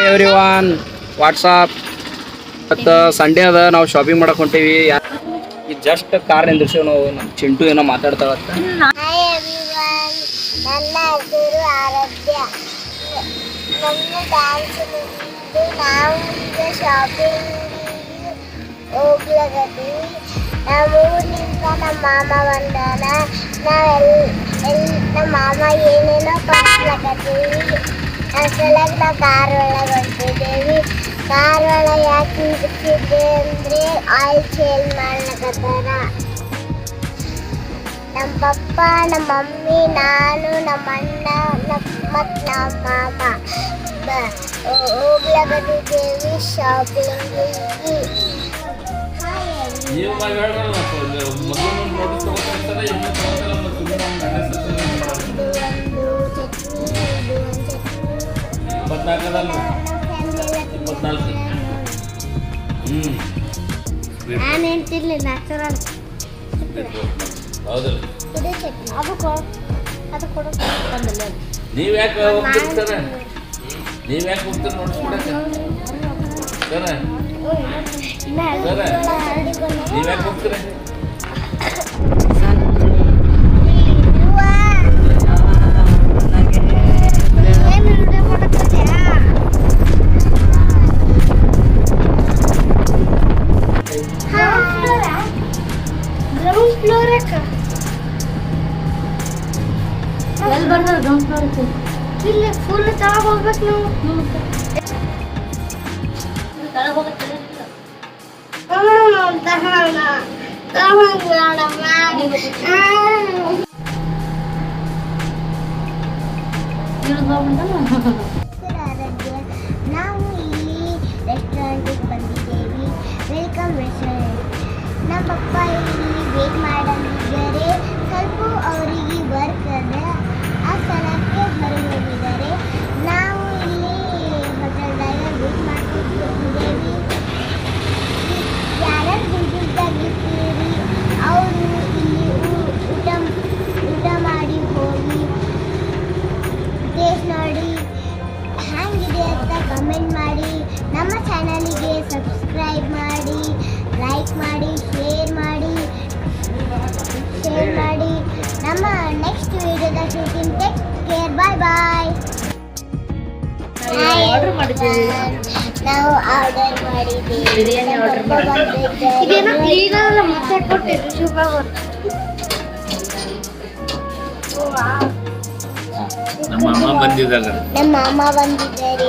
Hi everyone what's up ಮತ್ತು Sunday ಅದ, ನಾವು ಶಾಪಿಂಗ್ ಮಾಡಕ್ ಹೊಂಟೀವಿ. ಈ ಜಸ್ಟ್ ಕಾರ್ ನಿಂದಿರ್ಸೇವ್ ನಾವು, ನಮ್ಮ ಚಿಂಟು ಏನೋ ಮಾತಾಡ್ತಾವತ್ತ ಹೋಗ್ಲಾಗತ್ತೀವಿ ನಮ್ಮ ಊರಿನಿಂದ ನಮ್ಮ ಮಾಮ ಬಂದಾನ. ನಾವೆಲ್ಲ ನಮ್ಮ ಮಾಮ ಏನೇನೋ ಕೊಡ್ಸ್ಲಕತ್ತೀವಿ ಅಸಲಾಗಿ ನಾವು ಕಾರ್ ಒಳಗೆ ಹೊಂಟಿದ್ದೇವೆ ಕಾರ್ ಒಳಗೆ ಯಾಕೆ ನಿಂತಿದ್ದೆ ಅಂದರೆ ಆಯಿಲ್ ಚೇಂಜ್ ಮಾಡ್ಲಕತ್ತಾರ ನಮ್ಮ ಪಪ್ಪ ನಮ್ಮ ಮಮ್ಮಿ ನಾನು ನಮ್ಮ ಅಣ್ಣ ಮತ್ತು ನಮ್ಮ ಮಾಮ ಬ- ಹೋಗ್ಲಾಗತ್ತಿದ್ದೇವೆ ಶಾಪಿಂಗಿಗೆ ಇಪ್ಪತ್ನಾಲ್ಕು. ಹ್ಞೂ ನಾನು ಹೇಳ್ತಿರ್ಲಿ ನ್ಯಾಚುರಲ್ ಹೌದಲ್ಲ ಇದು ಚಟ್ನಿ. ಅದು ಕೊಡು. ನೀವು ಯಾಕೆ ಹೋಗ್ತೀರಿ ಸರ ನೀವು ಯಾಕೆ ಹೋಗ್ತೀರಿ ನೋಡಿಸ್ಬಿಡಕ್ಕೆ ಸರ. ನೀವು ಯಾಕೆ ಹೋಗ್ತೀರಿ? ಫ್ಲೋರ್ ಅಕ್ಕ ಎಲ್ಲಿ ಬರ್ತದೆ ಗ್ರೌಂಡ್ ಫ್ಲೋರ್ ಇಲ್ಲಿ ಫುಲ್ ತಳಗ ಹೋಗ್ಬೇಕು ನಾವು ತಳಗ ಹೋಗತ್ತೆ ಹ್ಮ್, ತಗೋಣ. ತಗೋಣಮ್ಮ. ಹ್ಮ್. ಇಳಿದು ಹೋಗ್ಬಿಟ್ಟಲ್ಲ ಆರಾಧ್ಯ. ನಾವು ಇಲ್ಲಿ ರೆಸ್ಟೋರೆಂಟಿಗೆ ಬಂದಿದ್ದೇವೆ ವೆಲ್ಕಮ್ ರೆಸ್ಟೋರೆಂಟ್ ನಮ್ಮ ಪಪ್ಪ ಇಲ್ಲಿ ಕಮೆಂಟ್ ಮಾಡಿ. ನಮ್ಮ ಚಾನಲಿಗೆ ಸಬ್ಸ್ಕ್ರೈಬ್ ಮಾಡಿ ಲೈಕ್ ಮಾಡಿ ಶೇರ್ ಮಾಡಿ. ಶೇರ್ ಮಾಡಿ. ನಮ್ಮ ನೆಕ್ಸ್ಟ್ ವಿಡಿಯೋದ shooting take care bye bye order ನಾವು ಆರ್ಡರ್ ಮಾಡಿದ್ದೀವಿ ಬಿರಿಯಾನಿ order ಮಾಡಿದ್ದೀವಿ. ಇದೇನೋ ಶುಭ ನಮ್ಮ ಮಾಮ ಬಂದಿದ್ದಾರೆ ನಮ್ಮ ಮಾಮ ಬಂದಿದ್ದಾರೆ.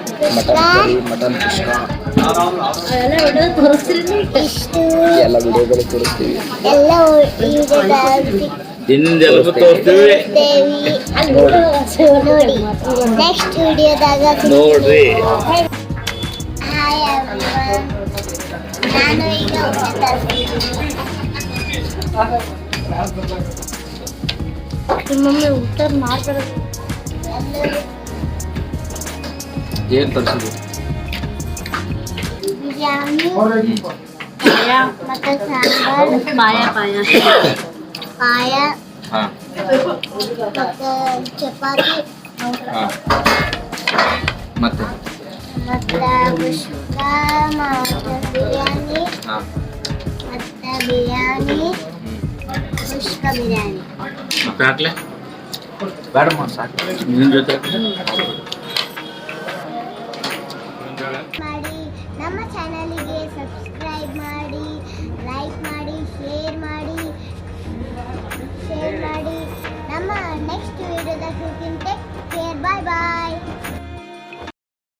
ಮಟನ್ ಮಟನ್ ಎಲ್ಲ ವಿಡಿಯೋಗಳು ತೋರಿಸ್ತೀವಿ. ಎಲ್ಲ ವಿಡಿಯೋದಲ್ಲಿ ಹಿಂದೆ ಎಲ್ಲ ತೋರಿಸ್ತೀವಿ. ನೋಡಿ ನೆಕ್ಸ್ಟ್ ವಿಡಿಯೋದಾಗ ನೋಡ್ರಿ. ಹಾಯ್ ನಾನು ಈಗ ಊಟ ತರ್ತೀನಿ ಮಮ್ಮಿ ಉತ್ತರ ಮಾಡ್ತಾರೆ. ಏನು ತರಿಸಿದ್ವಿ ಬಿರಿಯಾನಿ ಪಾಯ ಮತ್ತೆ ಸಾಂಬಾರ್ ಪಾಯ ಪಾಯ ಪಾಯ ಹಾಂ ಮತ್ತೆ ಚಪಾತಿ ಹಾಂ ಮತ್ತೆ ಮತ್ತೆ ಕುಷ್ಕ ಮಟನ್ ಬಿರಿಯಾನಿ ಹಾಂ ಮತ್ತೆ ಬಿರಿಯಾನಿ ಕುಷ್ಕ ಬಿರಿಯಾನಿ ಮತ್ತೆ ಹಾಕ್ಲೆ ಬೇಡಮ್ಮ ಸಾಕು ನಿನ್ನ ಜೊತೆ